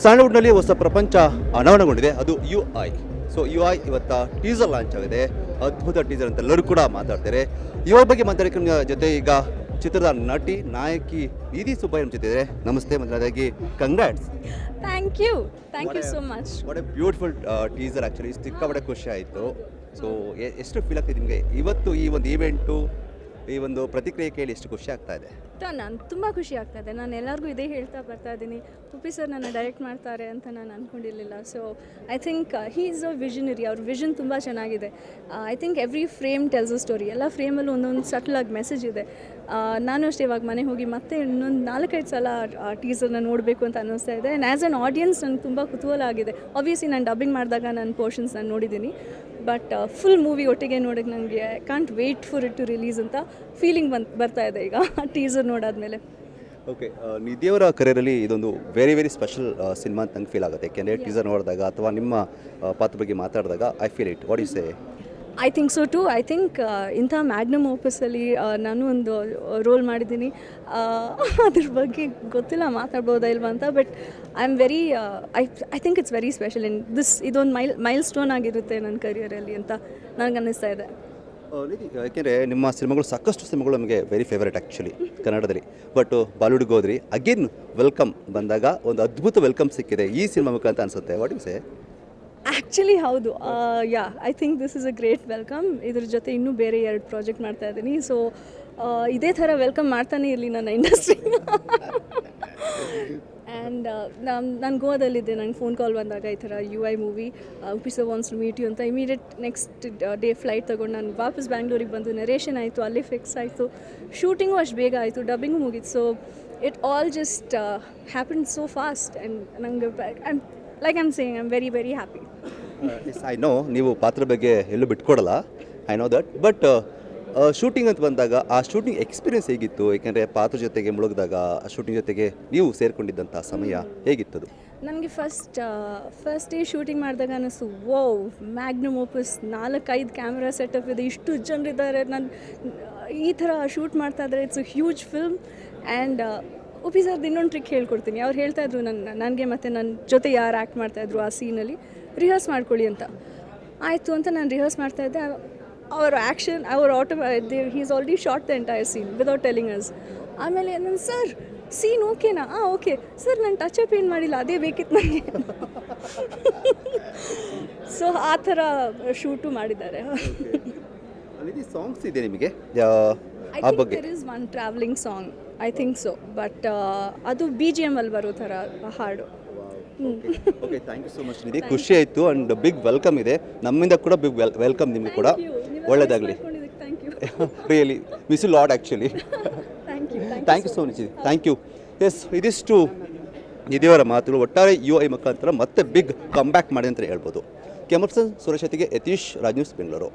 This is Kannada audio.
ಸ್ಯಾಂಡಲ್ವುಡ್ನಲ್ಲಿ ಹೊಸ ಪ್ರಪಂಚ ಅನಾವರಣಗೊಂಡಿದೆ. ಅದು U I so U I ಇವತ್ತ ಟೀಸರ್ ಲಾಂಚ್ ಆಗಿದೆ. ಅದ್ಭುತ ಟೀಸರ್ ಅಂತ ಎಲ್ಲರೂ ಕೂಡ ಮಾತಾಡ್ತಾರೆ. ಯುವ ಬಗ್ಗೆ ಮಾತಾಡೋಕೆ ಜೊತೆ ಈಗ ಚಿತ್ರದ ನಟಿ ನಾಯಕಿ ನಿಧಿ ಸುಬ್ಬಯ್ಯ ನಮ್ಮ ಜೊತೆ ನಮಸ್ತೆ ಮೊದಲಾದಾಗಿ. Congrats thank you thank you so much what a beautiful teaser actually ಸಿಕ್ಕಾಪಟ್ಟೆ ಖುಷಿ ಆಯಿತು. ಸೊ ಎಷ್ಟು ಫೀಲ್ ಆಗ್ತಿದೆ ನಿಮಗೆ? ಇವತ್ತು ಈ ಒಂದು ಈವೆಂಟು ಈ ಒಂದು ಪ್ರತಿಕ್ರಿಯೆ ಕೇಳಿ ಎಷ್ಟು ಖುಷಿ ಆಗ್ತಾ ಇದೆ? ನಾನು ತುಂಬ ಖುಷಿ ಆಗ್ತಾ ಇದೆ. ನಾನು ಎಲ್ಲರಿಗೂ ಇದೇ ಹೇಳ್ತಾ ಬರ್ತಾ ಇದ್ದೀನಿ ಉಪ್ಪಿ ಸರ್ ನನ್ನ ಡೈರೆಕ್ಟ್ ಮಾಡ್ತಾರೆ ಅಂತ ನಾನು ಅಂದ್ಕೊಂಡಿರಲಿಲ್ಲ so I think he is a visionary ಅವ್ರ ವಿಷನ್ ತುಂಬ ಚೆನ್ನಾಗಿದೆ. I think every frame tells a story ಎಲ್ಲ ಫ್ರೇಮಲ್ಲೂ ಒಂದೊಂದು ಸಟ್ಲಾಗಿ ಮೆಸೇಜ್ ಇದೆ. ನಾನು ಅಷ್ಟೇ ಇವಾಗ ಮನೆಗೆ ಹೋಗಿ ಮತ್ತೆ ಇನ್ನೊಂದು ನಾಲ್ಕೈದು ಸಲ ಟೀಸರ್ನ ನೋಡಬೇಕು ಅಂತ ಅನ್ನಿಸ್ತಾ ಇದೆ. ಆ್ಯಂಡ್ ಆ್ಯಸ್ ಅನ್ ಆಡಿಯನ್ಸ್ ನನಗೆ ತುಂಬ ಕುತೂಹಲ ಆಗಿದೆ. ಆಬ್ವಿಯಸ್ಲಿ ನಾನು ಡಬ್ಬಿಂಗ್ ಮಾಡಿದಾಗ ನನ್ನ ಪೋರ್ಷನ್ಸ್ ನಾನು ನೋಡಿದ್ದೀನಿ. ಬಟ್ ಫುಲ್ ಮೂವಿ ಒಟ್ಟಿಗೆ ನೋಡೋಕ್ಕೆ ನನಗೆ I can't wait for it to release ಅಂತ ಫೀಲಿಂಗ್ ಬಂದು ಬರ್ತಾ ಇದೆ ಈಗ ಟೀಸರ್ ನೋಡಾದ್ಮೇಲೆ. ಓಕೆ ನಿಧಿಯವರ ಕರಿಯರಲ್ಲಿ ಇದೊಂದು ವೆರಿ ವೆರಿ ಸ್ಪೆಷಲ್ ಸಿನಿಮಾ ಅಂತ ನಂಗೆ ಫೀಲ್ ಆಗುತ್ತೆ. ಯಾಕೆಂದರೆ ಟೀಸರ್ ನೋಡಿದಾಗ ಅಥವಾ ನಿಮ್ಮ ಪಾತ್ರ ಬಗ್ಗೆ ಮಾತಾಡಿದಾಗ I feel it what is say I think so too I think ಇಂಥ ಮ್ಯಾಗ್ನಮ್ ಆಫೀಸಲ್ಲಿ ನಾನು ಒಂದು ರೋಲ್ ಮಾಡಿದ್ದೀನಿ. ಅದ್ರ ಬಗ್ಗೆ ಗೊತ್ತಿಲ್ಲ, ಮಾತಾಡ್ಬೋದಾ ಇಲ್ವಾ ಅಂತ but I am very I think it's very special in this ಇದೊಂದು ಮೈಲ್ ಮೈಲ್ ಸ್ಟೋನ್ ಆಗಿರುತ್ತೆ ನನ್ನ ಕರಿಯರಲ್ಲಿ ಅಂತ ನನಗೆ ಅನ್ನಿಸ್ತಾ ಇದೆ. ಯಾಕೆಂದರೆ ನಿಮ್ಮ ಸಿನಿಮಾಗಳು ಸಾಕಷ್ಟು ಸಿನಿಮಾಗಳು ನಮಗೆ ವೆರಿ ಫೇವರೇಟ್ ಆ್ಯಕ್ಚುಲಿ ಕನ್ನಡದಲ್ಲಿ. ಬಟ್ ಬಾಲಿವುಡ್ಗೆ ಹೋದ್ರಿ ಅಗೇನ್ ವೆಲ್ಕಮ್ ಬಂದಾಗ ಒಂದು ಅದ್ಭುತ ವೆಲ್ಕಮ್ ಸಿಕ್ಕಿದೆ ಈ ಸಿನಿಮಾ ಅಂತ ಅನಿಸುತ್ತೆ. ವಾಟ್ ಯು ಸೇ ಆ್ಯಕ್ಚುಲಿ ಹೌದು. Yeah I think this is a great welcome ಇದ್ರ ಜೊತೆ ಇನ್ನೂ ಬೇರೆ ಎರಡು ಪ್ರಾಜೆಕ್ಟ್ ಮಾಡ್ತಾ ಇದ್ದೀನಿ. ಸೊ ಇದೇ ಥರ ವೆಲ್ಕಮ್ ಮಾಡ್ತಾನೆ ಇರಲಿ ನನ್ನ ಇಂಡಸ್ಟ್ರಿ ಆ್ಯಂಡ್ ನಾನು ನಾನು ಗೋವಾದಲ್ಲಿದ್ದೆ. ನಂಗೆ ಫೋನ್ ಕಾಲ್ ಬಂದಾಗ ಈ ಥರ ಯು ಐ ಮೂವಿ ಉಪಿಸ ವಾನ್ಸ್ ಟು ಮೀಟ್ ಯು ಅಂತ ಇಮಿಡಿಯೇಟ್ ನೆಕ್ಸ್ಟ್ ಡೇ ಫ್ಲೈಟ್ ತೊಗೊಂಡು ನಾನು ವಾಪಸ್ ಬ್ಯಾಂಗ್ಳೂರಿಗೆ ಬಂದು ನೆರೇಷನ್ ಆಯಿತು, ಅಲ್ಲಿ ಫಿಕ್ಸ್ ಆಯಿತು. ಶೂಟಿಂಗು ಅಷ್ಟು ಬೇಗ ಆಯಿತು ಡಬ್ಬಿಂಗು ಮುಗೀತು. So it all just happen so fast and ನಂಗೆ and like I'm saying I am very very happy I know ನೀವು ಪಾತ್ರ ಬಗ್ಗೆ ಎಲ್ಲೂ ಬಿಟ್ಕೊಡಲ್ಲ. I know that but shooting ಅಂತ ಬಂದಾಗ ಆ ಶೂಟಿಂಗ್ ಎಕ್ಸ್ಪೀರಿಯನ್ಸ್ ಹೇಗಿತ್ತು? ಏಕೆಂದರೆ ಪಾತ್ರ ಜೊತೆಗೆ ಮುಳುಗಿದಾಗ ಆ ಶೂಟಿಂಗ್ ಜೊತೆಗೆ ನೀವು ಸೇರಿಕೊಂಡಿದ್ದಂಥ ಸಮಯ ಹೇಗಿತ್ತು ನನಗೆ ಫಸ್ಟ್ ಫಸ್ಟ್ ಡೇ ಶೂಟಿಂಗ್ ಮಾಡಿದಾಗ ಅನ್ನಿಸ್ತು ವೋ ಮ್ಯಾಗ್ನಮ್ ಓಪಸ್ ನಾಲ್ಕೈದು ಕ್ಯಾಮ್ರಾ ಸೆಟಪ್ ಇದೆ. ಇಷ್ಟು ಜನರಿದ್ದಾರೆ. ನಾನು ಈ ಥರ ಶೂಟ್ ಮಾಡ್ತಾ ಇದ್ದಾರೆ it's a huge film and Uppi ಸರ್ದು ಇನ್ನೊಂದು ಟ್ರಿಕ್ ಹೇಳ್ಕೊಡ್ತೀನಿ. ಅವ್ರು ಹೇಳ್ತಾ ಇದ್ರು ನನ್ನ ನನಗೆ ಮತ್ತು ನನ್ನ ಜೊತೆ ಯಾರು ಆ್ಯಕ್ಟ್ ಮಾಡ್ತಾಯಿದ್ರು ಆ ಸೀನಲ್ಲಿ ರಿಹರ್ಸ್ ಮಾಡ್ಕೊಳ್ಳಿ ಅಂತ. ಆಯಿತು ಅಂತ ನಾನು ರಿಹರ್ಸ್ ಮಾಡ್ತಾಯಿದ್ದೆ ಅವ್ರ ಆ್ಯಕ್ಷನ್ ಅವ್ರ auto he's already shot the entire scene without telling us ಆಮೇಲೆ ನನ್ನ ಸರ್ ಸೀನ್ ಓಕೆನಾ ಹಾಂ ಓಕೆ ಸರ್ ನಾನು ಟಚ್ ಅಪ್ ಏನು ಮಾಡಿಲ್ಲ? ಅದೇ ಬೇಕಿತ್ತು ನನಗೆ ಸೊ ಆ ಥರ ಶೂಟು ಮಾಡಿದ್ದಾರೆ. ಸಾಂಗ್ಸ್ ಇದೆ ನಿಮಗೆ? ಐ ಆ ಬಗ್ಗೆ? There is one travelling song I think so but ಅದು ಬಿ ಜಿ ಎಂ ಅಲ್ಲಿ ಬರೋ ಥರ ಹಾಡು. Okay thank you so much Nidhi. ಖುಷಿ ಆಯಿತು ಆ್ಯಂಡ್ ಬಿಗ್ ವೆಲ್ಕಮ್ ಇದೆ. ನಮ್ಮಿಂದ ಕೂಡ ಬಿಗ್ ವೆಲ್ ವೆಲ್ಕಮ್ ನಿಮಗೆ ಕೂಡ. ಒಳ್ಳೆಯದಾಗಲಿ really miss you lot actually thank you so much thank you yes ಇದಿಷ್ಟು ನಿಧಿಯವರ ಮಾತುಗಳು ಒಟ್ಟಾರೆ ಯು ಐ ಮುಖಾಂತರ ಮತ್ತೆ ಬಿಗ್ ಕಮ್ ಬ್ಯಾಕ್ ಮಾಡಿ ಅಂತ ಹೇಳ್ಬೋದು. ಕೆಮರ್ಸನ್ ಸುರೇಶತಿಗೆ ಯತೀಶ್ ರಾಜ್ ನ್ಯೂಸ್ ಬೆಂಗಳೂರು